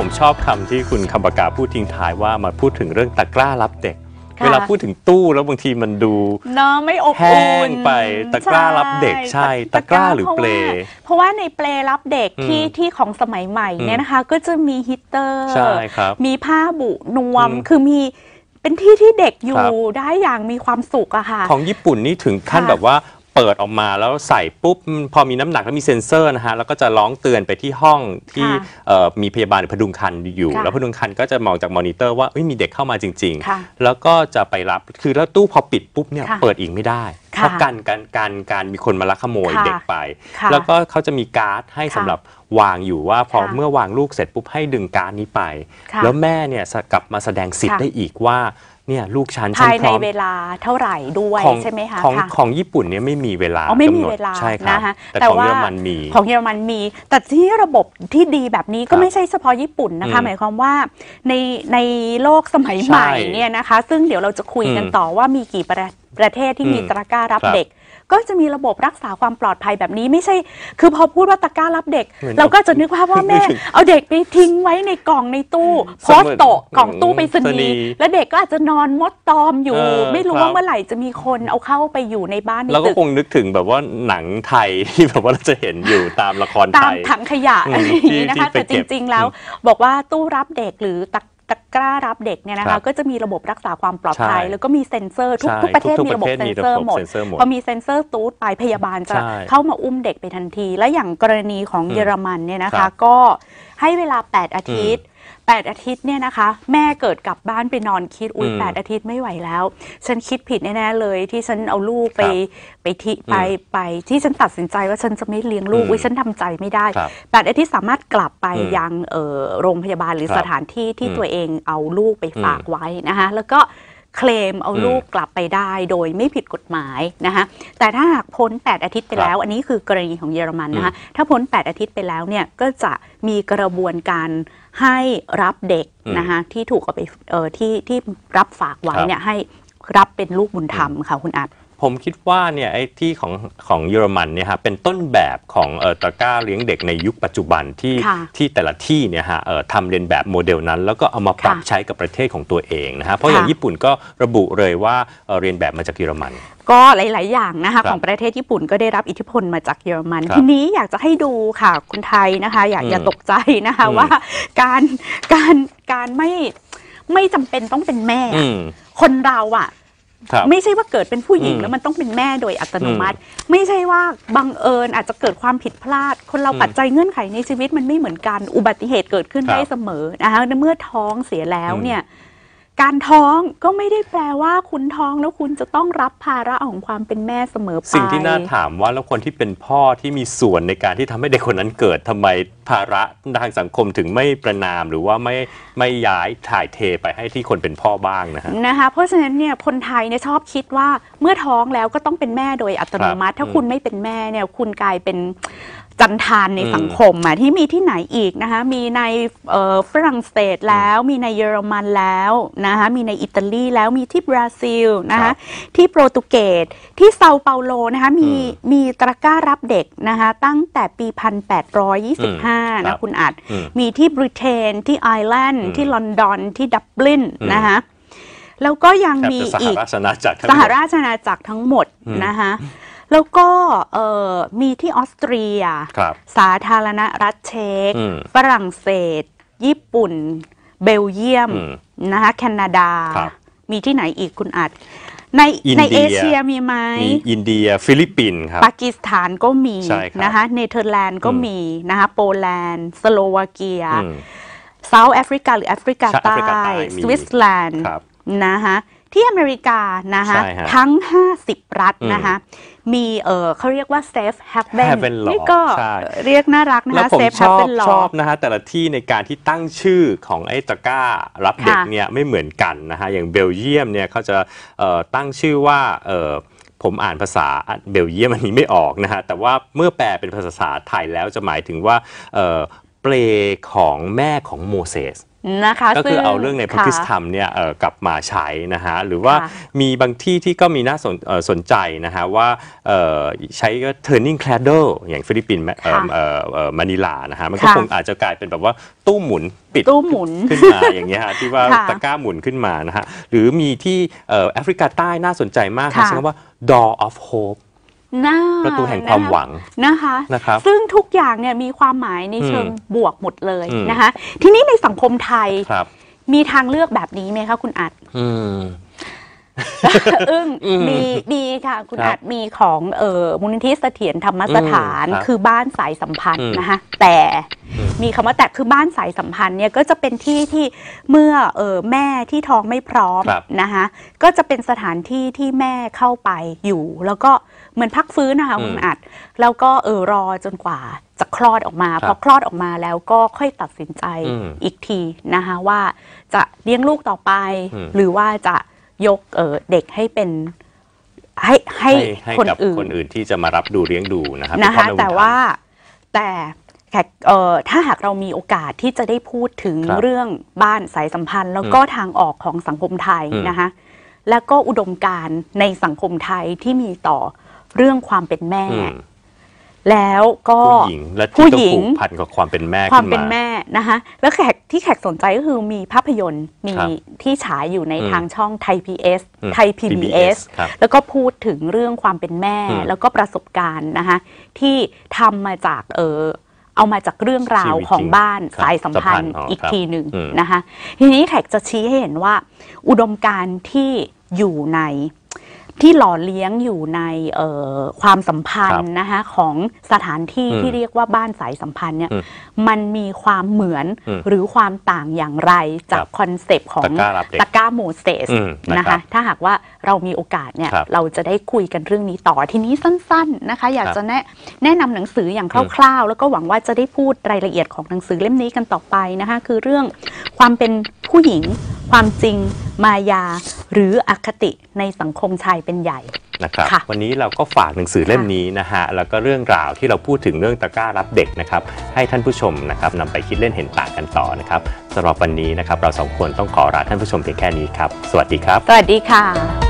ผมชอบคำที่คุณคำปากาพูดทิ้งท้ายว่ามาพูดถึงเรื่องตะกร้ารับเด็ก ค่ะเวลาพูดถึงตู้แล้วบางทีมันดูเนาะไม่อบแห้อุ่นงไปตะกร้ารับเด็กใช่ ตะกร้าหรือพะเปลว่าเพราะว่าในเปลรับเด็กที่อืมที่ของสมัยใหม่เนี่ยนะคะ ก็จะมีฮีตเตอร์ ใช่ครับมีผ้าบุนวม อืมคือมีเป็นที่ที่เด็กอคยู่รับ ได้อย่างมีความสุขอะค่ะ ของญี่ปุ่นนี่ถึงขั้นค่ะแบบว่า เปิดออกมาแล้วใส่ปุ๊บพอมีน้ำหนักแล้วมีเซ็นเซอร์นะฮะแล้วก็จะร้องเตือนไปที่ห้องที่ค่ะเอ่อมีพยาบาลหรือพดุงคันอยู่ ค่ะแล้วพดุงคันก็จะมองจากมอนิเตอร์ว่าเอ้ยมีเด็กเข้ามาจริง ค่ะๆ แล้วก็จะไปรับคือแล้วตู้พอปิดปุ๊บเนี่ยค่ะเปิดอีกไม่ได้ค่ะเพราะกันการการการมีคนมาลักขโมยค่ะเด็กไป ค่ะแล้วก็เขาจะมีการ์ดให้ค่ะสำหรับวางอยู่ว่าพอค่ะเมื่อวางลูกเสร็จปุ๊บให้ดึงการ์ดนี้ไป ค่ะแล้วแม่เนี่ยกลับมาแสดงสิทธิ์ค่ะ ได้อีกว่า เนี่ยลูกฉันฉัภานยพในร้อมเวลาเท่าไหร่ด้วยของใช่ไหมคะของค่ะ ของญี่ปุ่นเนี่ยไม่มีเวลาอ๋อไม่มีกำหนดเวลาใช่ครับนะคะแต่แต่ของว่า เยอรมันมี ของเยอรมันมี แต่ที่ระบบที่ดีแบบนี้คก็รับไม่ใช่เฉพาะญี่ปุ่นนะคะ อืมหมายความว่าในในโลกสมัยใหม่ใช่เนี่ยนะคะ ซึ่งเดี๋ยวเราจะคุยกันอืมต่อว่ามีกี่ประประเทศที่มีอืมตะกร้ารับครับ เด็ก ก็จะมีระบบรักษาความปลอดภัยแบบนี้ไม่ใช่ คือพอพูดว่าตะกร้ารับเด็กเหมือนเราก็จะนึกภาพว่าแม่นึกถึงเอาเด็กไปทิ้งไว้ในกล่องในตู้โพสต์โตะกล่องตู้ไปสไปรษณีนีย์ย์แล้วเด็กก็อาจจะนอนมดตอมอยู่เออไม่รู้ครับว่าเมื่อไหร่จะมีคนเอาเข้าไปอยู่ในบ้านในแล้วก็ตึกคงนึกถึงแบบว่าหนังไทยที่แบบว่าเราจะเห็นอยู่ตามละครตาไทมยถังขยะอืมอะไรอย่างนี้นะที่คะที่ไปแต่จเก็บริง ๆ แล้ว บอกว่าตู้รับเด็กหรือตะ ตะกร้ารับเด็กเนี่ยนะครัคะบก็จะมีระบบรักษาความปลอดภัย ใช่แล้วก็มีเซ็นเซอร์ทุกใช่ทุกประเทศทุกมีระบบประเทศเซ็นมีเซอร์ระบบหมด เซ็นเซอร์หมดพอมีเซ็นเซอร์ตูดไปพยาบาลจะใช่เข้ามาอุ้มเด็กไปทันที และอย่างกรณีของอืมเยอรมันเนี่ยนะครัคะ บก็ให้เวลา 8 อาทิตย์ 8 อาทิตย์เนี่ยนะคะ แม่เกิดกลับบ้านไปนอนคิดอุ้ยอืมแปดอาทิตย์ไม่ไหวแล้ว ฉันคิดผิดแน่ๆเลย ที่ฉันเอาลูกไปครับไปที่ไปไปที่ฉันตัดสินใจว่าฉันจะไม่เลี้ยงลูกอืมอุ้ยฉันทำใจไม่ได้ครับแปดอาทิตย์สามารถกลับไปอืมยังเอ่อโรงพยาบาลหรือครับสถานที่ที่อืมตัวเองเอาลูกไปฝากอืมไว้นะคะแล้วก็ เคลมเอาอืมลูกกลับไปได้โดยไม่ผิดกฎหมายนะคะแต่ถ้าหากพ้น 8 อาทิตย์ไปครับแล้ว อันนี้คือกรณีของเยอรมันนะคะถ้าพ้น 8 อาทิตย์ไปแล้วเนี่ยก็จะมีกระบวนการให้รับเด็กอืมนะคะที่ถูกเอาไปเอ่อที่ที่รับฝากไว้ครับเนี่ยให้รับเป็นลูกบุญธรรมค่ะคุณอัด ผมคิดว่าเนี่ยไอ้ที่ของของเยอรมันเนี่ยฮะเป็นต้นแบบของเอ่อตะกร้าเลี้ยงเด็กในยุคปัจจุบันที่ค่ะที่แต่ละที่เนี่ยฮะเอ่อทำเรียนแบบโมเดลนั้น แล้วก็เอามาปรับค่ะใช้กับประเทศของตัวเองนะฮะเพราะอย่างค่ะ ญี่ปุ่นก็ระบุเลยว่าเอ่อเรียนแบบมาจากเยอรมัน ก็หลาย ๆ อย่างนะคะครับของประเทศญี่ปุ่นก็ได้รับอิทธิพลมาจากเยอรมัน ครับทีนี้อยากจะให้ดูค่ะคุณไทยนะคะ อยากอืมอย่าตกใจนะคะอืม ว่าการการการไม่ไม่จำเป็นต้องเป็นแม่ อือะม คนเราอะครับ ไม่ใช่ว่าเกิดเป็นผู้หญิงอืมแล้วมันต้องเป็นแม่โดยอัตโนมัติ ไม่ใช่ว่าบังเอิญอาจจะเกิดความผิดพลาด คนเราอืมปัจจัยเงื่อนไขในชีวิตมันไม่เหมือนกันอุบัติเหตุเกิดขึ้นครับได้เสมอนะคะเมื่อท้องเสียแล้วอืมเนี่ย การท้องก็ไม่ได้แปลว่าคุณท้องแล้วคุณจะต้องรับภาระของความเป็นแม่เสมอไปสิ่งที่น่าถามว่าแล้วคนที่เป็นพ่อที่มีส่วนในการที่ทำให้เด็กคนนั้นเกิดทำไมภาระทางสังคมถึงไม่ประนามหรือว่าไม่ไม่ย้ายถ่ายเทไปให้ที่คนเป็นพ่อบ้างนะฮะนะคะเพราะฉะนั้นเนี่ยคนไทยเนี่ยชอบคิดว่าเมื่อท้องแล้วก็ต้องเป็นแม่โดยอัตโนมัติครับถ้าคุณไม่เป็นแม่เนี่ยคุณกลายเป็น จันทานในอืมสังคมอะที่มีที่ไหนอีกนะคะมีในเอ่อฝรั่งเศสแล้ว มีในเยอรมันแล้วนะคะมีในอิตาลีแล้วมีที่บราซิลนะครัคะบที่โปรตุเกสที่เซาเปาโลนะคะมีอืมมีตะกร้ารับเด็กนะคะตั้งแต่ปีอืมครั1825บนะคุณอัดอืมมีที่บริเตนที่ไอร์แลนด์อืมที่ลอนดอนที่ดับลินอืมนะคะแล้วก็ยังแทบมีจะสหอีกราชอาณาจักรทั้งสหหมดราชอาณาจักรทั้งหมดอืมนะคะ แล้วก็เอ่อมีที่ออสเตรีย ครับ สาธารณรัฐเช็กอืมฝรั่งเศส ญี่ปุ่น เบลเยียมอืมนะคะแคนาดา ครับมีที่ไหนอีกคุณอัด ในอินในเดีย เอเชียมีไหม มีอินเดียฟิลิปปินส์ครับ ปากีสถานก็มีใช่ครับ นะคะเนเธอร์แลนด์ก็อืมมีนะคะโปแลนด์ สโลวาเกียอืม เซาท์แอฟริกาหรือแอฟริกาใช่แอใต้ฟริกาใต้มีสวิตเซอร์แลนด์ครับ นะคะ ที่อเมริกานะคะใช่ฮะ ทั้ง 50 รัฐอืมนะคะมีเออเขาเรียกว่า safe haven Haven law นี่ก็ใช่ เรียกน่ารักนะแล้วคะ ผม safe ชอบ haven law ชอบนะฮะแต่ละที่ในการที่ตั้งชื่อของไอ้ตะกร้ารับเด็กค่ะเนี่ยไม่เหมือนกันนะฮะอย่างเบลเยียมเนี่ยเขาจะเอ่อตั้งชื่อว่าเอ่อผมอ่านภาษาเบลเยียมอันนี้ไม่ออกนะฮะแต่ว่าเมื่อแปลเป็นภาษาไทยแล้วจะหมายถึงว่าเอ่อ เปลของแม่ของโมเสสนะคะก็คือซึ่เอาเรื่องในพระค่ะคริสตธรรมเนี่ยเอ่อกลับมาใช้นะฮะหรือว่าค่ะมีบางที่ที่ก็มีน่าสนเอ่อสนใจนะฮะว่าเอ่อใช้ก็ turning cradle อย่างฟิลิปปินส์เอ่อค่ะเอ่อเอ่อมะนิลานะฮะมันก็ค่ะคงอาจจะกลายเป็นแบบว่าตู้หมุนปิดตู้หมุนขึ้นมาอย่างเงี้ยฮะที่ว่าค่ะตะกร้าหมุนขึ้นมานะฮะหรือมีที่เอ่อแอฟริกาใต้น่าสนใจมากค่ะใช้คำว่า door of hope น่าประตูแห่งความหวังนะคะนะครับซึ่งทุกอย่างเนี่ยมีความหมายในเชิงอืมบวกหมดเลยอืมนะคะ ทีนี้ในสังคมไทยครับมีทางเลือกแบบนี้ไหมคะคุณอัด อืมอึ้งอืมมีมีค่ะคุณครับอัดมีของเอ่อมูลนิธิเสถียรธรรมสถานอืมครับคือบ้านสายสัมพันอืธ์มนะคะแต่อืมมีคำว่าแต่คือบ้านสายสัมพันธ์เนี่ยก็จะเป็นที่ที่เมื่อเออแม่ที่ท้องไม่พร้อมครับนะคะก็จะเป็นสถานที่ที่แม่เข้าไปอยู่ แล้วก็เหมือนพักฟื้นนะคะอืมคุณอัดแล้วก็เออรอจนกว่าจะคลอดออกมาครับพอคลอดออกมาแล้วก็ค่อยตัดสินใจอืมอีกทีนะคะว่าจะเลี้ยงลูกต่อไปอืมหรือว่าจะ ยกเออเด็กให้เป็นให้ให้ให้ให้คนกับอื่นคนอื่นที่จะมารับดูเลี้ยงดูนะครับนะเป็คะพ่อแม่บุญธรรมแต่ว่าแต่แขกเอ่อถ้าหากเรามีโอกาสที่จะได้พูดถึงครับเรื่องบ้านสายสัมพันธ์ แล้วก็ทางออกของสังคมไทยอืมนะคะแล้วก็อุดมการณ์ในสังคมไทยที่มีต่อเรื่องความเป็นแม่อืม แล้วก็ผู้หญิงและผู้ที่ต้องหญิงผูกพันกับความเป็นแม่ความขึ้นเป็นมาแม่นะคะแล้วแขกที่แขกสนใจก็คือมีภาพยนตร์มีครับที่ฉายอยู่ในอืมทางช่องไทย PS อืมไทย PBS ครับแล้วก็พูดถึงเรื่องความเป็นแม่อืมแล้วก็ประสบการณ์นะคะที่ทำมาจากเออเอามาจากเรื่องราวชีวิตของจริงบ้านครับสายสัมพันธ์สัมพันธ์อ๋ออีอีกทีหนึ่งอืมนะคะทีนี้แขกจะชี้ให้เห็นว่า อุดมการณ์ที่อยู่ใน ที่หล่อเลี้ยงอยู่ในเอ่อความสัมพันธ์นะคะของสถานที่อืมที่เรียกว่าบ้านสายสัมพันธ์เนี่ยอืมมันมีความเหมือนอืมหรือความต่างอย่างไรจากครับคอนเซปต์ของตะกร้ารับเด็กตะกร้าโมเสสอืมนะนะครับคะถ้าหากว่าเรามีโอกาสเนี่ยครับเราจะได้คุยกันเรื่องนี้ต่อทีนี้สั้น ๆนะคะ อยากครับจะแนะแนะนำหนังสืออย่างคร่าวๆ แล้วก็หวังว่าจะได้พูดรายละเอียดของหนังสือเล่มนี้กันต่อไปนะคะคือเรื่องความเป็นผู้หญิง ความจริงมายาหรืออคติในสังคมชายเป็นใหญ่ นะครับค่ะวันนี้เราก็ฝากหนังสือเล่มนี้นะฮะแล้วก็เรื่องราวที่เราพูดถึงเรื่องตะกร้ารับเด็กนะครับให้ท่านผู้ชมนะครับนำไปคิดเล่นเห็นต่างกันต่อนะครับสำหรับวันนี้นะครับเราสองคนต้องขอลาท่านผู้ชมเพียงแค่นี้ครับ สวัสดีครับ สวัสดีค่ะ